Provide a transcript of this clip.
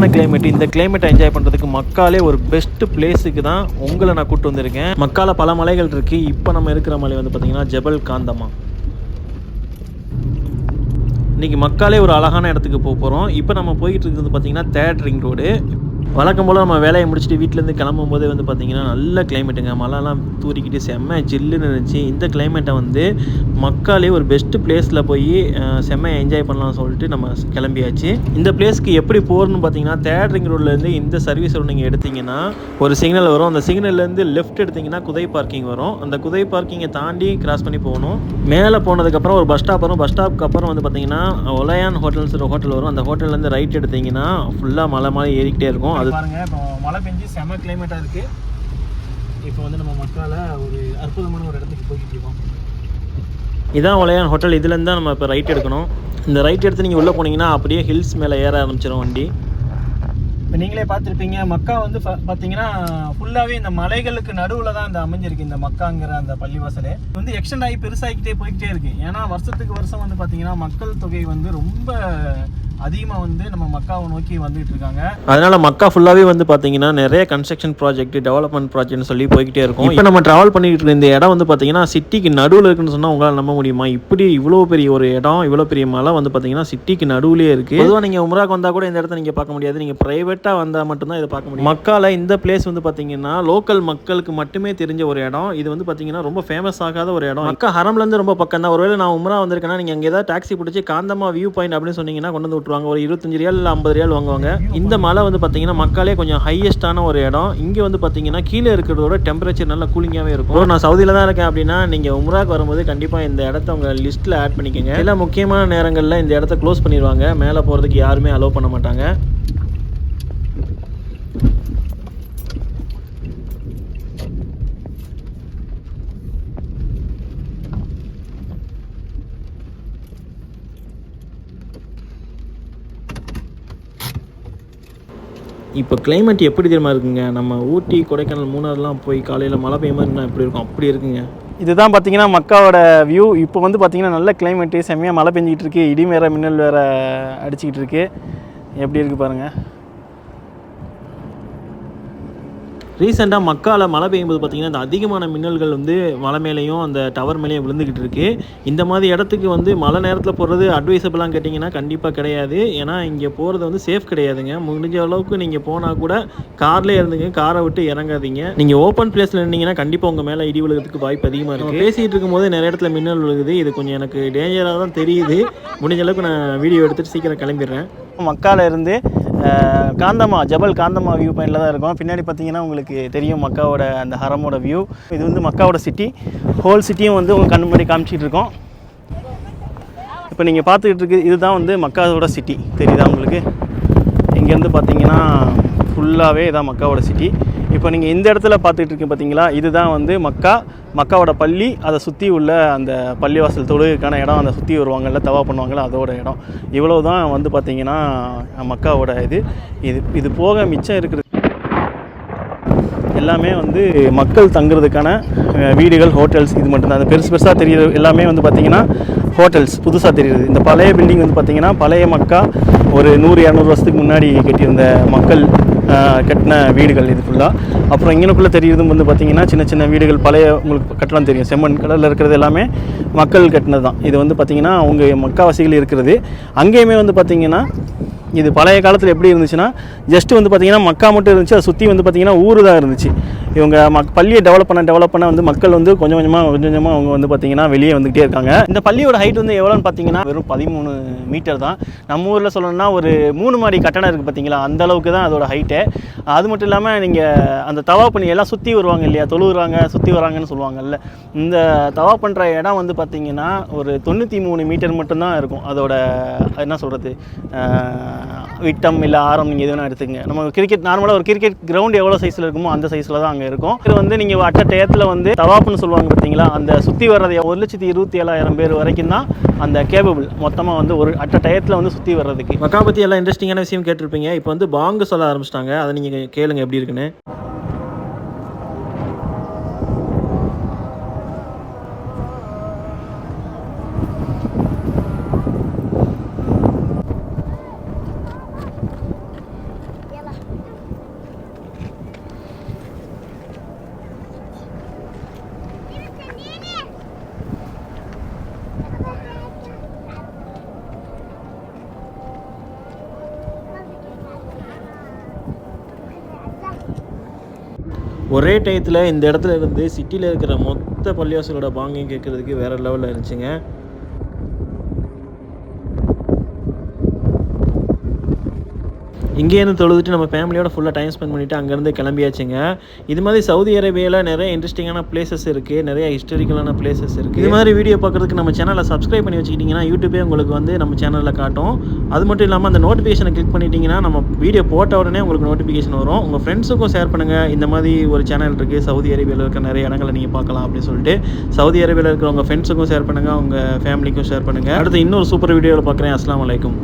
சூப்பரான கிளைமேட் இந்த கிளைமேட்டை என்ஜாய் பண்ணுறதுக்கு மக்காலே ஒரு பெஸ்ட் பிளேஸுக்கு தான் உங்களை நான் கூப்பிட்டு வந்திருக்கேன். மக்கால பல மலைகள் இருக்குது இப்போ நம்ம இருக்கிற மலை வந்து பார்த்திங்கன்னா ஜபல் காந்தமா இன்றைக்கி மக்காலே ஒரு அழகான இடத்துக்கு போக போகிறோம் இப்போ நம்ம போயிட்டு இருக்கிறது பார்த்திங்கன்னா தேர்ட் ரிங் ரோடு வழக்கம் போல் நம்ம வேலையை முடிச்சுட்டு வீட்டிலேருந்து கிளம்பும் போதே வந்து பார்த்திங்கன்னா நல்ல கிளைமேட்டுங்க மழைலாம் தூரிக்கிட்டு செம்ம ஜில்லுன்னு இருந்துச்சு. இந்த கிளைமேட்டை வந்து மக்காலே ஒரு பெஸ்ட்டு பிளேஸில் போய் செம்ம என்ஜாய் பண்ணலாம் சொல்லிட்டு நம்ம கிளம்பியாச்சு. இந்த பிளேஸ்க்கு எப்படி போகணும்னு பார்த்தீங்கன்னா தேர்ட் ரிங் ரோட்லேருந்து இந்த சர்வீஸ் ரோடு நீங்கள் எடுத்தீங்கன்னா ஒரு சிக்னல் வரும். அந்த சிக்னல்லேருந்து லெஃப்ட் எடுத்தீங்கன்னா குதை பார்க்கிங் வரும். அந்த குதை பார்க்கிங்கை தாண்டி கிராஸ் பண்ணி போகணும். மேலே போனதுக்கப்புறம் ஒரு பஸ் ஸ்டாப் வரும். பஸ் ஸ்டாப்க்கு அப்புறம் வந்து பார்த்தீங்கன்னா ஒலையான் ஹோட்டல்ஸ் ஹோட்டல் வரும். அந்த ஹோட்டல்லேருந்து ரைட் எடுத்தீங்கன்னா ஃபுல்லாக மலை மலை ஏறிக்கிட்டே இருக்கும். அது பாருங்க இப்போ மழை பெஞ்சு செம கிளைமேட்டாக இருக்குது இப்போ வந்து நம்ம மக்கால ஒரு அற்புதமான ஒரு இடத்துக்கு போய்கிட்டு இருக்கோம். இதான் ஒலையான் ஹோட்டல் இதுலேருந்து தான் நம்ம இப்போ ரைட் எடுக்கணும். இந்த ரைட் எடுத்து நீங்கள் உள்ளே போனீங்கன்னா அப்படியே ஹில்ஸ் மேலே ஏற ஆரம்பிச்சிடும் வண்டி. இப்போ நீங்களே பார்த்துருப்பீங்க மக்கா வந்து பார்த்தீங்கன்னா ஃபுல்லாகவே இந்த மலைகளுக்கு நடுவில் தான் இந்த அமைஞ்சிருக்கு இந்த மக்காங்கிற அந்த பள்ளிவாசல். வந்து எக்ஸ்டெண்ட் ஆகி பெருசாகிக்கிட்டே போய்கிட்டே இருக்கு. ஏன்னா வருஷத்துக்கு வருஷம் வந்து பார்த்தீங்கன்னா மக்கள் தொகை வந்து ரொம்ப அதிகமாக வந்து நம்ம மக்காவை நோக்கி வந்துகிட்டு இருக்காங்க. அதனால மக்கா ஃபுல்லாகவே வந்து பார்த்தீங்கன்னா நிறைய கன்ஸ்ட்ரக்ஷன் ப்ராஜெக்ட் டெவலப்மெண்ட் ப்ராஜெக்ட்னு சொல்லி போய்கிட்டே இருக்கும். இப்போ நம்ம ட்ராவல் பண்ணிட்டு இருக்க இந்த இடம் வந்து பார்த்தீங்கன்னா சிட்டிக்கு நடுவில் இருக்குன்னு சொன்னால் உங்களால் நம்ப முடியுமா? இப்படி இவ்வளோ பெரிய ஒரு இடம் இவ்வளோ பெரிய மலை வந்து பார்த்தீங்கன்னா சிட்டிக்கு நடுவுலேயே இருக்குது பொதுவாக நீங்கள் உம்ராக்கு வந்தால் கூட இந்த இடத்த நீங்கள் பார்க்க முடியாது. நீங்கள் ப்ரைவேட்டாக வந்தால் மட்டும்தான் இதை பார்க்க முடியும். மக்கால இந்த பிளேஸ் வந்து பார்த்தீங்கன்னா லோக்கல் மக்களுக்கு மட்டுமே தெரிஞ்ச ஒரு இடம். இது வந்து பார்த்தீங்கன்னா ரொம்ப ஃபேமஸ் ஆகாத ஒரு இடம். மக்கா ஹரம்லேருந்து ரொம்ப பக்கம் தான் ஒருவேளை நான் உம்ரா வந்திருக்கேன்னா நீங்கள் அங்கே ஏதாவது டாக்ஸி பிடிச்சி காந்தமா வியூ பாயிண்ட் அப்படின்னு சொன்னீங்கன்னா கொண்டு வந்து போட்டுருவாங்க ஒரு இருபத்தஞ்சு ரியால் இல்லை ஐம்பது ரியால் வாங்குவாங்க. இந்த மலை வந்து பார்த்தீங்கன்னா மக்களே கொஞ்சம் ஹையஸ்ட்டான ஒரு இடம். இங்கே வந்து பார்த்தீங்கன்னா கீழே இருக்கிறதோட டெம்பரேச்சர் நல்லா கூலிங்காகவே இருக்கும். நான் சவுதியில் தான் இருக்கேன் அப்படின்னா நீங்கள் உம்ராக்கு வரும்போது கண்டிப்பாக இந்த இடத்த உங்கள் லிஸ்ட்டில் ஆட் பண்ணிக்கோங்க. எல்லா முக்கியமான நேரங்களில் இந்த இடத்த க்ளோஸ் பண்ணிடுவாங்க மேலே போகிறதுக்கு யாருமே அலோவ் பண்ண மாட்டாங்க. இப்போ கிளைமேட் எப்படி தெரியுமா இருக்குங்க? நம்ம ஊட்டி கொடைக்கானல் மூணாறுலாம் போய் காலையில் மழை பெய்யும் மாதிரி எப்படி இருக்கும்? அப்படி இருக்குங்க. இதுதான் பார்த்தீங்கன்னா மக்காவோட வியூ இப்போ வந்து பார்த்தீங்கன்னா நல்ல கிளைமேட்டு செம்மையாக மழை பெஞ்சிக்கிட்டு இருக்கு. இடி வேற மின்னல் வேற அடிச்சுக்கிட்டு இருக்கு. எப்படி இருக்குது பாருங்கள் ரீசெண்டாக மக்கால மழை பெய்யும்போது பார்த்தீங்கன்னா இந்த அதிகமான மின்னல்கள் வந்து மலை மேலேயும் அந்த டவர் மேலேயும் விழுந்துக்கிட்டு இருக்கு. இந்த மாதிரி இடத்துக்கு வந்து மழை நேரத்தில் போகிறது அட்வைசபிளாக கேட்டிங்கன்னா கண்டிப்பாக கிடையாது. ஏன்னா இங்கே போகிறது வந்து சேஃப் கிடையாதுங்க. முடிஞ்ச அளவுக்கு நீங்கள் போனால் கூட கார்லேயே இருந்துங்க. காரை விட்டு இறங்காதீங்க. நீங்கள் ஓப்பன் பிளேஸில் இருந்தீங்கன்னா கண்டிப்பாக உங்கள் மேலே இடி விழுகிறதுக்கு வாய்ப்பு அதிகமாக இருக்குது பேசிகிட்டு இருக்கும்போது நிறைய இடத்துல மின்னல் விழுகுது. இது கொஞ்சம் எனக்கு டேஞ்சராக தான் தெரியுது. முடிஞ்ச அளவுக்கு நான் வீடியோ எடுத்துகிட்டு சீக்கிரம் கிளம்பிடுறேன். மக்காவில் இருந்து காந்தமா ஜபல் காந்தமா வியூ பாயிண்டில் தான் இருக்கும். பின்னாடி பார்த்தீங்கன்னா உங்களுக்கு தெரியும் மக்காவோட அந்த ஹரமோட வியூ இது வந்து மக்காவோட சிட்டி ஹோல் சிட்டியும் வந்து உங்கள் கண் முன்னாடி காமிச்சிட்டு இருக்கோம். இப்போ நீங்கள் பார்த்துக்கிட்டு இருக்கு இதுதான் வந்து மக்காவோட சிட்டி தெரியுதா உங்களுக்கு? இங்கேருந்து பார்த்தீங்கன்னா ஃபுல்லாகவே இதான் மக்காவோட சிட்டி இப்போ நீங்கள் இந்த இடத்துல பார்த்துட்டு இருக்கீங்க பார்த்தீங்களா இதுதான் வந்து மக்கா. மக்காவோட பள்ளி அதை சுற்றி உள்ள அந்த பள்ளிவாசல் தொழுகைக்கான இடம் அதை சுற்றி வருவாங்கல்ல தவா பண்ணுவாங்கள்ல அதோட இடம். இவ்வளோ தான் வந்து பார்த்தீங்கன்னா மக்காவோட இது. இது இது போக மிச்சம் இருக்கிறது எல்லாமே வந்து மக்கள் தங்குறதுக்கான வீடுகள் ஹோட்டல்ஸ் இது மட்டும்தான். அந்த பெருசு பெருசாக தெரியுது எல்லாமே வந்து பார்த்திங்கன்னா ஹோட்டல்ஸ் புதுசாக தெரியுது இந்த பழைய பில்டிங் வந்து பார்த்திங்கன்னா பழைய மக்கா ஒரு நூறு இரநூறு வருஷத்துக்கு முன்னாடி கட்டியிருந்த மக்கள் கட்டின வீடுகள் இது ஃபுல்லாக அப்புறம் இங்கனக்குள்ளே தெரியுறதும் வந்து பார்த்திங்கன்னா சின்ன சின்ன வீடுகள் பழைய உங்களுக்கு கட்டலாம் தெரியும். செம்மண் கடலில் இருக்கிறது எல்லாமே மக்கள் கட்டினது தான் இது வந்து பார்த்திங்கன்னா அவங்க மக்காவாசிகள் இருக்கிறது. அங்கேயுமே வந்து பார்த்திங்கன்னா இது பழைய காலத்தில் எப்படி இருந்துச்சுன்னா ஜஸ்ட் வந்து பார்த்திங்கன்னா மக்கா மட்டும் இருந்துச்சு அதை சுற்றி வந்து பார்த்திங்கன்னா ஊர் தான் இருந்துச்சு. இவங்க மக் பள்ளியை டெவலப் பண்ண டெவலப் பண்ண வந்து மக்கள் வந்து கொஞ்சம் கொஞ்சமாக கொஞ்சம் கொஞ்சமாக அவங்க வந்து பார்த்திங்கன்னா வெளியே வந்துகிட்டே இருக்காங்க. இந்த பள்ளியோட ஹைட் வந்து எவ்வளோன்னு பார்த்தீங்கன்னா வெறும் பதிமூணு மீட்டர் தான். நம்ம ஊரில் சொல்லணும்னா ஒரு மூணு மாடி கட்டடம் இருக்குது பார்த்தீங்களா அந்த அளவுக்கு தான் அதோட ஹைட்டு அது மட்டும் இல்லாமல் நீங்கள் அந்த தவா பண்ணி எல்லாம் சுற்றி வருவாங்க இல்லையா தொழுகிறாங்க சுற்றி வராங்கன்னு சொல்லுவாங்கல்ல இந்த தவா பண்ணுற இடம் வந்து பார்த்திங்கன்னா ஒரு தொண்ணூற்றி மூணு மீட்டர் மட்டும்தான் இருக்கும். அதோட என்ன சொல்கிறது விட்டம் இல்லை ஆரம் நீங்கள் எது வேணால் எடுத்துக்கங்க நம்ம கிரிக்கெட் நார்மலாக ஒரு கிரிக்கெட் கிரவுண்ட் எவ்வளோ சைஸில் இருக்குமோ அந்த சைஸில் தான் அங்கே இருக்கும். இது வந்து நீங்கள் அட்ட டயத்தில் வந்து தவாப்புன்னு சொல்லுவாங்க பார்த்தீங்களா அந்த சுற்றி வர்றது ஒரு லட்சத்தி இருபத்தி ஏழாயிரம் பேர் வரைக்கும் தான் அந்த கேபபிள் மொத்தமாக வந்து ஒரு அட்ட டயத்தில் வந்து சுற்றி வர்றதுக்கு. மக்கா பற்றி எல்லாம் இன்ட்ரெஸ்டிங்கான விஷயம் கேட்டிருப்பீங்க. இப்போ வந்து பாங்கு சொல்ல ஆரம்பிச்சிட்டாங்க. அதை நீங்கள் கேளுங்க எப்படி இருக்குன்னு. ஒரே டயத்தில் இந்த இடத்துல இருந்து சிட்டியில் இருக்கிற மொத்த பள்ளிவாசலோட பாங்கையும் கேட்குறதுக்கு வேறு லெவலில் இருந்துச்சுங்க. இங்கேருந்து தொழுதுட்டு நம்ம ஃபேமிலியோட ஃபுல்லாக டைம் ஸ்பெண்ட் பண்ணிவிட்டு அங்கேருந்து கிளம்பியாச்சுங்க. இது மாதிரி சவுதி அரேபியாவில் நிறைய இன்ட்ரெஸ்டிங்கான பிளேசஸ் இருக்குது நிறைய ஹிஸ்டாரிக்கலான பிளேசஸ் இருக்குது இது மாதிரி வீடியோ பார்க்குறதுக்கு நம்ம சேனலை சப்ஸ்கிரைப் பண்ணி வச்சுக்கிட்டிங்கன்னா யூடியூபே உங்களுக்கு வந்து நம்ம சேனலில் காட்டும். அது மட்டும் இல்லாமல் அந்த நோட்டிஃபிகேஷனை கிளிக் பண்ணிட்டீங்கன்னா நம்ம வீடியோ போட்ட உடனே உங்களுக்கு நோட்டிஃபிகேஷன் வரும். உங்கள் ஃப்ரெண்ட்ஸுக்கும் ஷேர் பண்ணுங்கள் இந்த மாதிரி ஒரு சேனல் இருக்குது சவுதி அரேபியாவில் இருக்க நிறைய இடங்களை நீங்கள் பார்க்கலாம் அப்படின்னு சொல்லிட்டு சவுதி அரேபியாவில் இருக்கிற உங்கள் ஃப்ரெண்ட்ஸுக்கும் ஷேர் பண்ணுங்கள் உங்கள் ஃபேமிலிக்கும் ஷேர் பண்ணுங்கள் அடுத்து இன்னொரு சூப்பர் வீடியோவில் பார்க்குறேன். அஸ்லாம் வலைக்கும்